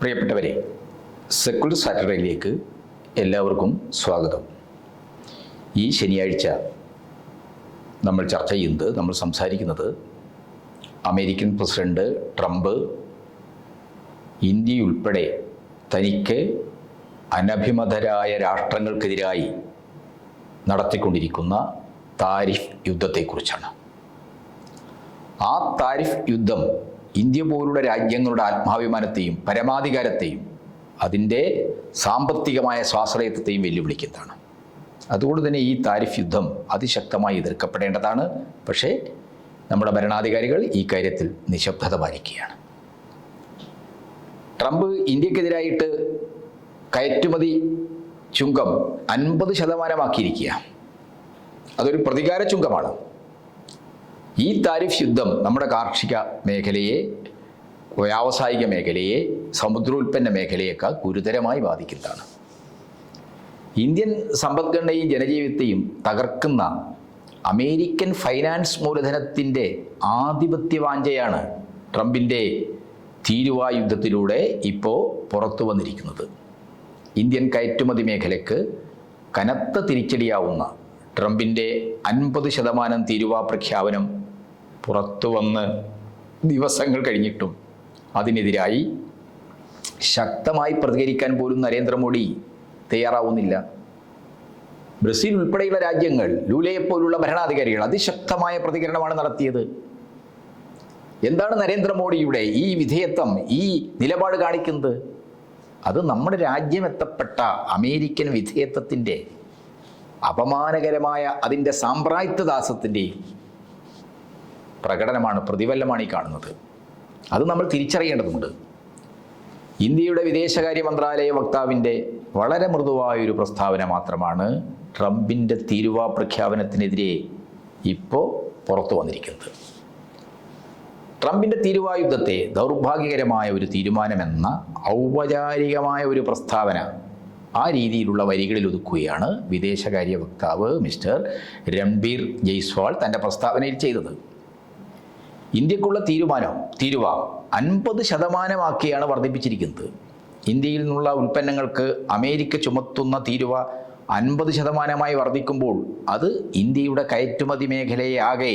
പ്രിയപ്പെട്ടവരെ സെക്കുലർ സാറ്റർഡേയിലേക്ക് എല്ലാവർക്കും സ്വാഗതം. ഈ ശനിയാഴ്ച നമ്മൾ ചർച്ച ചെയ്യുന്നത് നമ്മൾ സംസാരിക്കുന്നത് അമേരിക്കൻ പ്രസിഡന്റ് ട്രംപ് ഇന്ത്യയുൾപ്പെടെ തനിക്ക് അനഭിമതരായ രാഷ്ട്രങ്ങൾക്കെതിരായി നടത്തിക്കൊണ്ടിരിക്കുന്ന താരിഫ് യുദ്ധത്തെക്കുറിച്ചാണ്. ആ താരിഫ് യുദ്ധം ഇന്ത്യ പോലുള്ള രാജ്യങ്ങളുടെ ആത്മാഭിമാനത്തെയും പരമാധികാരത്തെയും അതിന്റെ സാമ്പത്തികമായ സ്വാശ്രയത്വത്തെയും വെല്ലുവിളിക്കുന്നതാണ്. അതുകൊണ്ട് തന്നെ ഈ താരിഫ് യുദ്ധം അതിശക്തമായി എതിർക്കപ്പെടേണ്ടതാണ്. പക്ഷേ നമ്മുടെ ഭരണാധികാരികൾ ഈ കാര്യത്തിൽ നിശബ്ദത പാലിക്കുകയാണ്. ട്രംപ് ഇന്ത്യക്കെതിരായിട്ട് കയറ്റുമതി ചുങ്കം അൻപത് ശതമാനമാക്കിയിരിക്കുക അതൊരു പ്രതികാര ചുങ്കമാണ്. ഈ താരിഫ് യുദ്ധം നമ്മുടെ കാർഷിക മേഖലയെ വ്യാവസായിക മേഖലയെ സമുദ്രോൽപ്പന്ന മേഖലയേക്കാൾ ഗുരുതരമായി ബാധിക്കുന്നതാണ്. ഇന്ത്യൻ സമ്പദ്ഘടനയും ജനജീവിതത്തെയും തകർക്കുന്ന അമേരിക്കൻ ഫൈനാൻസ് മൂലധനത്തിന്റെ ആധിപത്യവാഞ്ചയാണ് ട്രംപിന്റെ തീരുവായുദ്ധത്തിലൂടെ ഇപ്പോൾ പുറത്തു വന്നിരിക്കുന്നത്. ഇന്ത്യൻ കയറ്റുമതി മേഖലയ്ക്ക് കനത്ത തിരിച്ചടിയാവുന്ന ട്രംപിന്റെ അൻപത് ശതമാനം തീരുവാ പ്രഖ്യാപനം പുറത്തു വന്ന് ദിവസങ്ങൾ കഴിഞ്ഞിട്ടും അതിനെതിരായി ശക്തമായി പ്രതികരിക്കാൻ പോലും നരേന്ദ്രമോദി തയ്യാറാവുന്നില്ല. ബ്രസീൽ ഉൾപ്പെടെയുള്ള രാജ്യങ്ങൾ ലൂലയെ പോലുള്ള ഭരണാധികാരികൾ അതിശക്തമായ പ്രതികരണമാണ് നടത്തിയത്. എന്താണ് നരേന്ദ്രമോദിയുടെ ഈ വിധേയത്വം ഈ നിലപാട് കാണിക്കുന്നത്? അത് നമ്മുടെ രാജ്യം എത്തപ്പെട്ട അമേരിക്കൻ വിധേയത്വത്തിന്റെ അപമാനകരമായ അതിന്റെ സാമ്പ്രായത്വദാസത്തിന്റെയും പ്രകടനമാണ് പ്രതിഫലമാണ് ഈ കാണുന്നത്. അത് നമ്മൾ തിരിച്ചറിയേണ്ടതുണ്ട്. ഇന്ത്യയുടെ വിദേശകാര്യ മന്ത്രാലയ വക്താവിന്റെ വളരെ മൃദുവായൊരു പ്രസ്താവന മാത്രമാണ് ട്രംപിന്റെ തീരുവാ പ്രഖ്യാപനത്തിനെതിരെ ഇപ്പോൾ പുറത്തു വന്നിരിക്കുന്നത്. ട്രംപിന്റെ തീരുവായുദ്ധത്തെ ദൗർഭാഗ്യകരമായ ഒരു തീരുമാനമെന്ന ഔപചാരികമായ ഒരു പ്രസ്താവന ആ രീതിയിലുള്ള വരികളിൽ ഒതുക്കുകയാണ് വിദേശകാര്യ വക്താവ് മിസ്റ്റർ രൺബീർ ജയ്സ്വാൾ തന്റെ പ്രസ്താവനയിൽ ചെയ്തത്. ഇന്ത്യക്കുള്ള തീരുമാനം തീരുവ അൻപത് ശതമാനമാക്കിയാണ് വർദ്ധിപ്പിച്ചിരിക്കുന്നത്. ഇന്ത്യയിൽ നിന്നുള്ള ഉൽപ്പന്നങ്ങൾക്ക് അമേരിക്ക ചുമത്തുന്ന തീരുവ അൻപത് ശതമാനമായി വർദ്ധിക്കുമ്പോൾ അത് ഇന്ത്യയുടെ കയറ്റുമതി മേഖലയെ ആകെ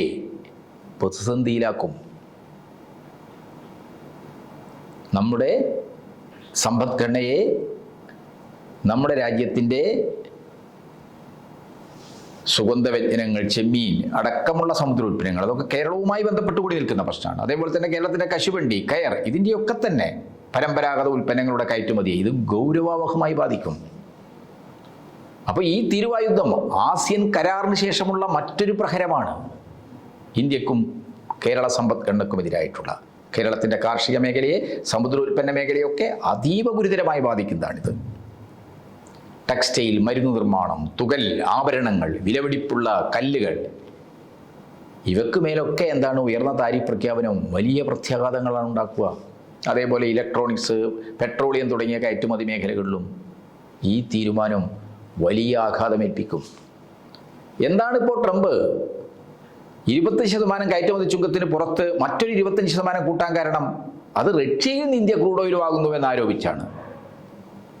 പ്രതിസന്ധിയിലാക്കും. നമ്മുടെ സമ്പദ്ഘടനയെ നമ്മുടെ രാജ്യത്തിന്റെ സുഗന്ധവ്യഞ്ജനങ്ങൾ ചെമ്മീൻ അടക്കമുള്ള സമുദ്ര ഉൽപ്പന്നങ്ങൾ അതൊക്കെ കേരളവുമായി ബന്ധപ്പെട്ട് കൂടി നിൽക്കുന്ന പ്രശ്നമാണ്. അതേപോലെ തന്നെ കേരളത്തിന്റെ കശുവണ്ടി കയർ ഇതിന്റെയൊക്കെ തന്നെ പരമ്പരാഗത ഉൽപ്പന്നങ്ങളുടെ കയറ്റുമതി ഇത് ഗൗരവാവഹമായി ബാധിക്കും. അപ്പോൾ ഈ തിരുവായുദ്ധം ആസിയൻ കരാറിന് ശേഷമുള്ള മറ്റൊരു പ്രഹരമാണ് ഇന്ത്യക്കും കേരള സമ്പദ്ഘടനക്കും എതിരായിട്ടുള്ള. കേരളത്തിന്റെ കാർഷിക മേഖലയെ സമുദ്രോൽപ്പന്ന മേഖലയൊക്കെ അതീവ ഗുരുതരമായി ബാധിക്കുന്നതാണിത്. ടെക്സ്റ്റൈൽ മരുന്ന് നിർമ്മാണം തുകൽ ആഭരണങ്ങൾ വിലപിടിപ്പുള്ള കല്ലുകൾ. ഇവക്ക് മേലൊക്കെ എന്താണ് ഉയർന്ന താരി പ്രഖ്യാപനം? വലിയ പ്രത്യാഘാതങ്ങളാണ് ഉണ്ടാക്കുക. അതേപോലെ ഇലക്ട്രോണിക്സ് പെട്രോളിയം തുടങ്ങിയ കയറ്റുമതി മേഖലകളിലും ഈ തീരുമാനം വലിയ ആഘാതമേൽപ്പിക്കും. എന്താണ് ഇപ്പോൾ ട്രംപ്? ഇരുപത്തഞ്ച് ശതമാനം കയറ്റുമതി ചുങ്കത്തിന് പുറത്ത് മറ്റൊരു ഇരുപത്തഞ്ച് ശതമാനം കൂട്ടാൻ കാരണം അത് റഷ്യയിൽ നിന്ന് ഇന്ത്യ ക്രൂഡ് ഓയിൽ വാങ്ങുന്നുവെന്ന് ആരോപിച്ചാണ്.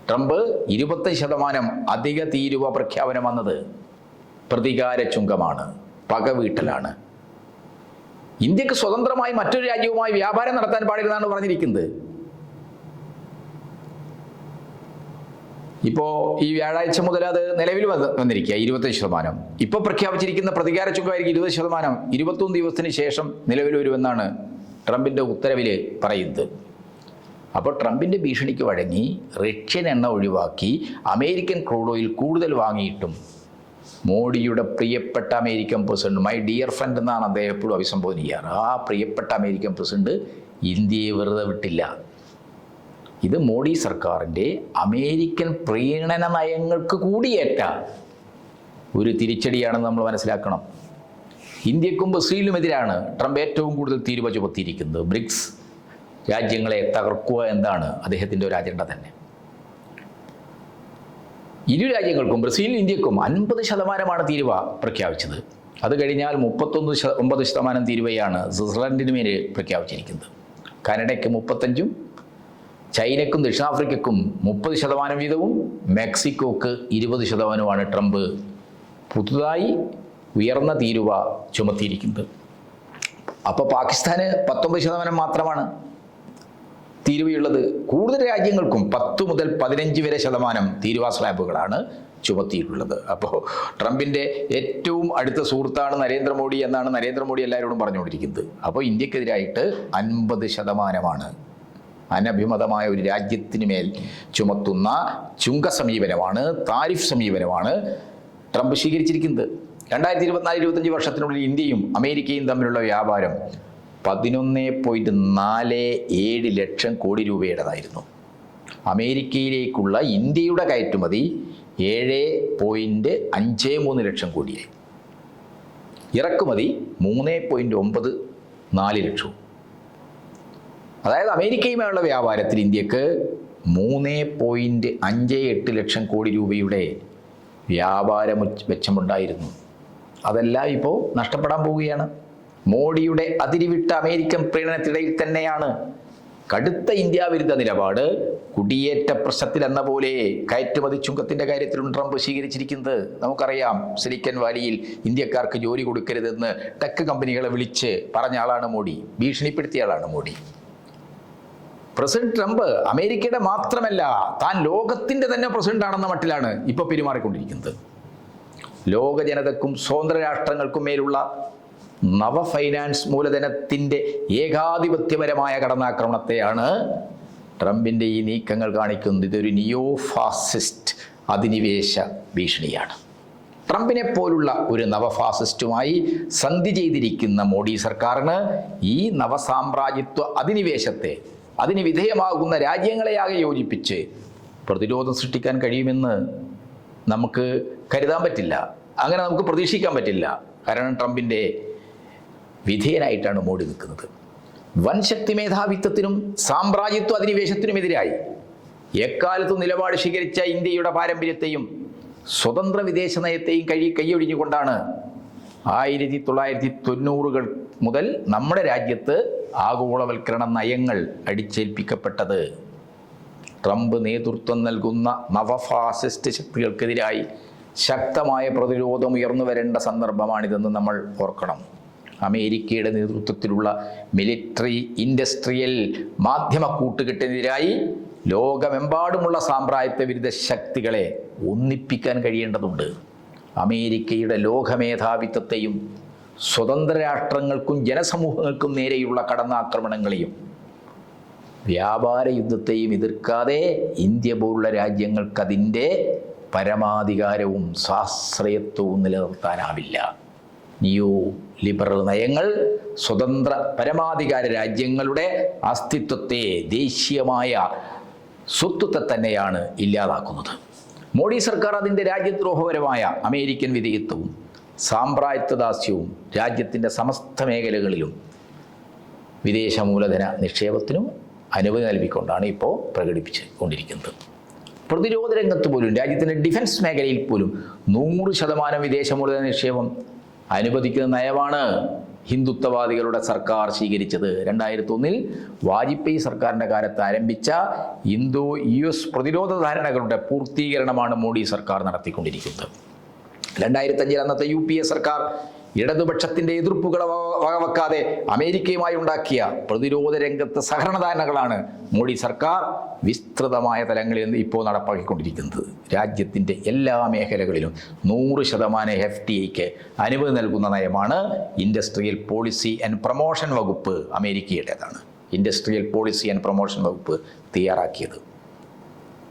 ട്രംപ് ഇരുപത്തി ശതമാനം അധിക തീരുവ പ്രഖ്യാപനം വന്നത് പ്രതികാര ചുങ്കമാണ് പകവീട്ടലാണ്. ഇന്ത്യയ്ക്ക് സ്വതന്ത്രമായി മറ്റൊരു രാജ്യവുമായി വ്യാപാരം നടത്താൻ പാടില്ലെന്നാണ് പറഞ്ഞിരിക്കുന്നത്. ഇപ്പോൾ ഈ വ്യാഴാഴ്ച മുതൽ അത് നിലവിൽ വന്ന് വന്നിരിക്കുക ഇരുപത്തഞ്ച് ശതമാനം. ഇപ്പോൾ പ്രഖ്യാപിച്ചിരിക്കുന്ന പ്രതികാര ചുങ്കമായിരിക്കും ഇരുപത് ശതമാനം. ഇരുപത്തൊന്ന് ദിവസത്തിന് ശേഷം നിലവിൽ വരുമെന്നാണ് ട്രംപിന്റെ ഉത്തരവിൽ പറയുന്നത്. അപ്പോൾ ട്രംപിന്റെ ഭീഷണിക്ക് വഴങ്ങി റഷ്യൻ എണ്ണ ഒഴിവാക്കി അമേരിക്കൻ ക്രൂഡ് ഓയിൽ കൂടുതൽ വാങ്ങിയിട്ടും മോഡിയുടെ പ്രിയപ്പെട്ട American president my dear friend എന്നാണ് അദ്ദേഹം എപ്പോഴും അഭിസംബോധന ചെയ്യാറ്. ആ പ്രിയപ്പെട്ട അമേരിക്കൻ പ്രസിഡന്റ് ഇന്ത്യയെ വെറുതെ വിട്ടില്ല. ഇത് മോഡി സർക്കാരിന്റെ അമേരിക്കൻ പ്രീണന നയങ്ങൾക്ക് കൂടിയേറ്റ ഒരു തിരിച്ചടിയാണെന്ന് നമ്മൾ മനസ്സിലാക്കണം. ഇന്ത്യക്കും ബ്രസീലിനുമെതിരാണ് ട്രംപ് ഏറ്റവും കൂടുതൽ തീരുവ ചുമത്തിയിരിക്കുന്നത് ബ്രിക്സ് രാജ്യങ്ങളെ തകർക്കുക എന്നതാണ് അദ്ദേഹത്തിന്റെ ഒരു അജണ്ട തന്നെ. ഇരു രാജ്യങ്ങൾക്കും ബ്രസീലിനും ഇന്ത്യക്കും അൻപത് ശതമാനമാണ് തീരുവ പ്രഖ്യാപിച്ചത്. അത് കഴിഞ്ഞാൽ മുപ്പത്തൊന്ന് ഒമ്പത് ശതമാനം തീരുവയാണ് സ്വിറ്റ്സർലൻഡിന് മേൽ പ്രഖ്യാപിച്ചിരിക്കുന്നത്. കാനഡയ്ക്ക് മുപ്പത്തഞ്ചും ചൈനയ്ക്കും ദക്ഷിണാഫ്രിക്കയ്ക്കും മുപ്പത് ശതമാനം വീതവും മെക്സിക്കോക്ക് ഇരുപത് ശതമാനവുമാണ് ട്രംപ് പുതുതായി ഉയർന്ന തീരുവ ചുമത്തിയിരിക്കുന്നത്. അപ്പോൾ പാകിസ്ഥാന് പത്തൊമ്പത് ശതമാനം മാത്രമാണ്. തീരുവയുള്ളത് കൂടുതൽ രാജ്യങ്ങൾക്കും പത്ത് മുതൽ പതിനഞ്ച് വരെ ശതമാനം തീരുവ സ്ലാബുകളാണ് ചുമത്തിയിട്ടുള്ളത്. അപ്പോൾ ട്രംപിന്റെ ഏറ്റവും അടുത്ത സുഹൃത്താണ് നരേന്ദ്രമോദി എന്നാണ് നരേന്ദ്രമോദി എല്ലാവരോടും പറഞ്ഞുകൊണ്ടിരിക്കുന്നത്. അപ്പോൾ ഇന്ത്യക്കെതിരായിട്ട് അൻപത് ശതമാനമാണ് അനഭിമതമായ ഒരു രാജ്യത്തിന് മേൽ ചുമത്തുന്ന ചുങ്ക സമീപനമാണ് താരിഫ് സമീപനമാണ് ട്രംപ് സ്വീകരിച്ചിരിക്കുന്നത്. രണ്ടായിരത്തി ഇരുപത്തിനാല് ഇരുപത്തഞ്ച് വർഷത്തിനുള്ളിൽ ഇന്ത്യയും അമേരിക്കയും തമ്മിലുള്ള വ്യാപാരം പതിനൊന്ന് പോയിന്റ് നാല് ഏഴ് ലക്ഷം കോടി രൂപയുടേതായിരുന്നു. അമേരിക്കയിലേക്കുള്ള ഇന്ത്യയുടെ കയറ്റുമതി ഏഴ് പോയിന്റ് അഞ്ച് മൂന്ന് ലക്ഷം കോടിയായി. ഇറക്കുമതി മൂന്ന് പോയിന്റ് ഒമ്പത് നാല് ലക്ഷവും. അതായത് അമേരിക്കയുമായുള്ള വ്യാപാരത്തിൽ ഇന്ത്യയ്ക്ക് മൂന്ന് പോയിന്റ് അഞ്ച് എട്ട് ലക്ഷം കോടി രൂപയുടെ വ്യാപാര മെച്ചമുണ്ടായിരുന്നു. അതെല്ലാം ഇപ്പോൾ നഷ്ടപ്പെടാൻ പോവുകയാണ്. മോഡിയുടെ അതിരിവിട്ട അമേരിക്കൻ പ്രീണനത്തിനിടയിൽ തന്നെയാണ്. കടുത്ത ഇന്ത്യ വിരുദ്ധ നിലപാട്. കുടിയേറ്റ പ്രശ്നത്തിൽ എന്ന പോലെ കയറ്റുമതി ചുങ്കത്തിന്റെ കാര്യത്തിലും ട്രംപ് സ്വീകരിച്ചിരിക്കുന്നത് നമുക്കറിയാം. സിലിക്കൻ വാലിയിൽ ഇന്ത്യക്കാർക്ക് ജോലി കൊടുക്കരുതെന്ന് ടെക് കമ്പനികളെ വിളിച്ച് പറഞ്ഞ ആളാണ് മോഡി. ഭീഷണിപ്പെടുത്തിയ ആളാണ് മോഡി. പ്രസിഡന്റ് ട്രംപ് അമേരിക്കയുടെ മാത്രമല്ല താൻ ലോകത്തിന്റെ തന്നെ പ്രസിഡന്റ് ആണെന്ന മട്ടിലാണ് ഇപ്പൊ പെരുമാറിക്കൊണ്ടിരിക്കുന്നത്. ലോക ജനതക്കും സ്വതന്ത്ര രാഷ്ട്രങ്ങൾക്കും മേലുള്ള നവ ഫൈനാൻസ് മൂലധനത്തിന്റെ ഏകാധിപത്യപരമായ കടന്നാക്രമണത്തെയാണ് ട്രംപിന്റെ ഈ നീക്കങ്ങൾ കാണിക്കുന്നത്. ഇതൊരു നിയോ ഫാസിസ്റ്റ് അധിനിവേശ ഭീഷണിയാണ്. ട്രംപിനെ പോലുള്ള ഒരു നവഫാസിസ്റ്റുമായി സന്ധി ചെയ്തിരിക്കുന്ന മോഡി സർക്കാരിന് ഈ നവസാമ്രാജ്യത്വ അധിനിവേശത്തെ അതിന് വിധേയമാകുന്ന രാജ്യങ്ങളെയാകെ യോജിപ്പിച്ച് പ്രതിരോധം സൃഷ്ടിക്കാൻ കഴിയുമെന്ന് നമുക്ക് കരുതാൻ പറ്റില്ല. അങ്ങനെ നമുക്ക് പ്രതീക്ഷിക്കാൻ പറ്റില്ല. കാരണം ട്രംപിന്റെ വിധേയനായിട്ടാണ് മോടി നിൽക്കുന്നത്. വൻശക്തി മേധാവിത്വത്തിനും സാമ്രാജ്യത്വ അധിനിവേശത്തിനുമെതിരായി എക്കാലത്തും നിലപാട് സ്വീകരിച്ച ഇന്ത്യയുടെ പാരമ്പര്യത്തെയും സ്വതന്ത്ര വിദേശ നയത്തെയും കഴി കൈയൊഴിഞ്ഞുകൊണ്ടാണ് ആയിരത്തി തൊള്ളായിരത്തി തൊണ്ണൂറുകൾ മുതൽ നമ്മുടെ രാജ്യത്ത് ആഗോളവൽക്കരണ നയങ്ങൾ അടിച്ചേൽപ്പിക്കപ്പെട്ടത്. ട്രംപ് നേതൃത്വം നൽകുന്ന നവഫാസിസ്റ്റ് ശക്തികൾക്കെതിരായി ശക്തമായ പ്രതിരോധം ഉയർന്നു വരേണ്ട സന്ദർഭമാണിതെന്ന് നമ്മൾ ഓർക്കണം. അമേരിക്കയുടെ നേതൃത്വത്തിലുള്ള മിലിറ്ററി ഇൻഡസ്ട്രിയൽ മാധ്യമ കൂട്ടുകെട്ടിനെതിരായി ലോകമെമ്പാടുമുള്ള സാമ്പ്രായത്വ വിരുദ്ധ ശക്തികളെ ഒന്നിപ്പിക്കാൻ കഴിയേണ്ടതുണ്ട്. അമേരിക്കയുടെ ലോകമേധാവിത്വത്തെയും സ്വതന്ത്ര രാഷ്ട്രങ്ങൾക്കും ജനസമൂഹങ്ങൾക്കും നേരെയുള്ള കടന്നാക്രമണങ്ങളെയും വ്യാപാര യുദ്ധത്തെയും എതിർക്കാതെ ഇന്ത്യ പോലുള്ള രാജ്യങ്ങൾക്ക് അതിന്റെ പരമാധികാരവും സ്വാശ്രയത്വവും നിലനിർത്താനാവില്ല. നിയോ ലിബറൽ നയങ്ങൾ സ്വതന്ത്ര പരമാധികാര രാജ്യങ്ങളുടെ അസ്തിത്വത്തെ ദേശീയമായ സ്വത്വത്തെ തന്നെയാണ് ഇല്ലാതാക്കുന്നത്. മോഡി സർക്കാർ അതിന്റെ രാജ്യദ്രോഹപരമായ അമേരിക്കൻ വിധേയത്വവും സാമ്പ്രായത്വദാസ്യവും രാജ്യത്തിന്റെ സമസ്ത മേഖലകളിലും വിദേശ മൂലധന നിക്ഷേപത്തിനും അനുമതി നൽകിക്കൊണ്ടാണ് ഇപ്പോൾ പ്രകടിപ്പിച്ച് കൊണ്ടിരിക്കുന്നത്. പ്രതിരോധ രംഗത്ത് പോലും രാജ്യത്തിന്റെ ഡിഫൻസ് മേഖലയിൽ പോലും നൂറ് ശതമാനം വിദേശ മൂലധന നിക്ഷേപം അനുവദിക്കുന്ന നയമാണ് ഹിന്ദുത്വവാദികളുടെ സർക്കാർ സ്വീകരിച്ചത്. രണ്ടായിരത്തി ഒന്നിൽ വാജ്പേയി സർക്കാരിന്റെ കാലത്ത് ആരംഭിച്ച ഇന്തോ യു എസ് പ്രതിരോധ ധാരണകളുടെ പൂർത്തീകരണമാണ് മോഡി സർക്കാർ നടത്തിക്കൊണ്ടിരിക്കുന്നത്. രണ്ടായിരത്തഞ്ചിൽ അന്നത്തെ യു പി എ സർക്കാർ ഇടതുപക്ഷത്തിന്റെ എതിർപ്പുകളെ വക- വകവെക്കാതെ അമേരിക്കയുമായി ഉണ്ടാക്കിയ പ്രതിരോധ രംഗത്ത് സഹകരണധാരണകളാണ് മോഡി സർക്കാർ വിസ്തൃതമായ തലങ്ങളിൽ ഇപ്പോൾ നടപ്പാക്കിക്കൊണ്ടിരിക്കുന്നത്. രാജ്യത്തിന്റെ എല്ലാ മേഖലകളിലും നൂറ് ശതമാനം എഫ് ടി ഐക്ക് അനുമതി നൽകുന്ന നയമാണ് ഇൻഡസ്ട്രിയൽ പോളിസി ആൻഡ് പ്രൊമോഷൻ വകുപ്പ് അമേരിക്കയുടേതാണ്. ഇൻഡസ്ട്രിയൽ പോളിസി ആൻഡ് പ്രൊമോഷൻ വകുപ്പ് തയ്യാറാക്കിയത്.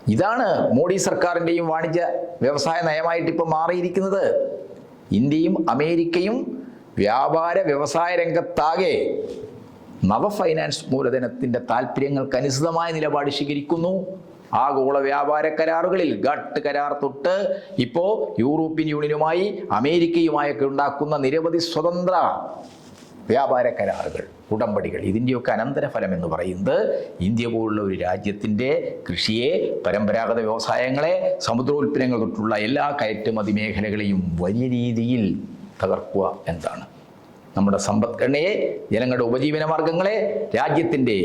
ഇതാണ് മോഡി സർക്കാരിന്റെയും വാണിജ്യ വ്യവസായ നയമായിട്ട് ഇപ്പോൾ മാറിയിരിക്കുന്നത്. ഇന്ത്യയും അമേരിക്കയും വ്യാപാര വ്യവസായ രംഗത്താകെ നവ ഫൈനാൻസ് മൂലധനത്തിന്റെ താല്പര്യങ്ങൾക്ക് അനുസൃതമായ നിലപാട് സ്വീകരിക്കുന്നു. ആഗോള വ്യാപാര കരാറുകളിൽ ഗട്ട് കരാർ തൊട്ട് ഇപ്പോൾ യൂറോപ്യൻ യൂണിയനുമായി അമേരിക്കയുമായൊക്കെ ഉണ്ടാക്കുന്ന നിരവധി സ്വതന്ത്ര വ്യാപാര കരാറുകൾ. ഉടമ്പടികൾ. ഇതിന്റെയൊക്കെ അനന്തരഫലം എന്ന് പറയുന്നത് ഇന്ത്യ പോലുള്ള ഒരു രാജ്യത്തിന്റെ കൃഷിയെ പരമ്പരാഗത വ്യവസായങ്ങളെ സമുദ്രോൽപ്പന്നങ്ങൾ തൊട്ടുള്ള എല്ലാ കയറ്റുമതി മേഖലകളെയും വലിയ രീതിയിൽ തകർക്കുക എന്നതാണ്. നമ്മുടെ സമ്പദ്ഘടനയെ ജനങ്ങളുടെ ഉപജീവന മാർഗങ്ങളെ രാജ്യത്തിന്റെ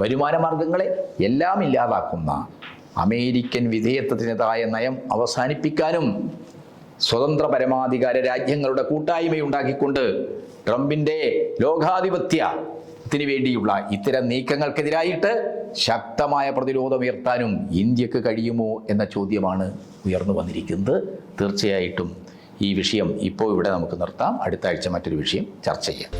വരുമാന മാർഗങ്ങളെ എല്ലാം ഇല്ലാതാക്കുന്ന അമേരിക്കൻ വിധേയത്വത്തിനെതായ നയം അവസാനിപ്പിക്കാനും സ്വതന്ത്ര പരമാധികാര രാജ്യങ്ങളുടെ കൂട്ടായ്മയുണ്ടാക്കിക്കൊണ്ട് ട്രംപിന്റെ ലോകാധിപത്യത്തിന് വേണ്ടിയുള്ള ഇത്തരം നീക്കങ്ങൾക്കെതിരായിട്ട് ശക്തമായ പ്രതിരോധം ഉയർത്താനും ഇന്ത്യയ്ക്ക് കഴിയുമോ എന്ന ചോദ്യമാണ് ഉയർന്നു വന്നിരിക്കുന്നത്. തീർച്ചയായിട്ടും ഈ വിഷയം ഇപ്പോൾ ഇവിടെ നമുക്ക് നിർത്താം. അടുത്ത ആഴ്ച മറ്റൊരു വിഷയം ചർച്ച ചെയ്യാം.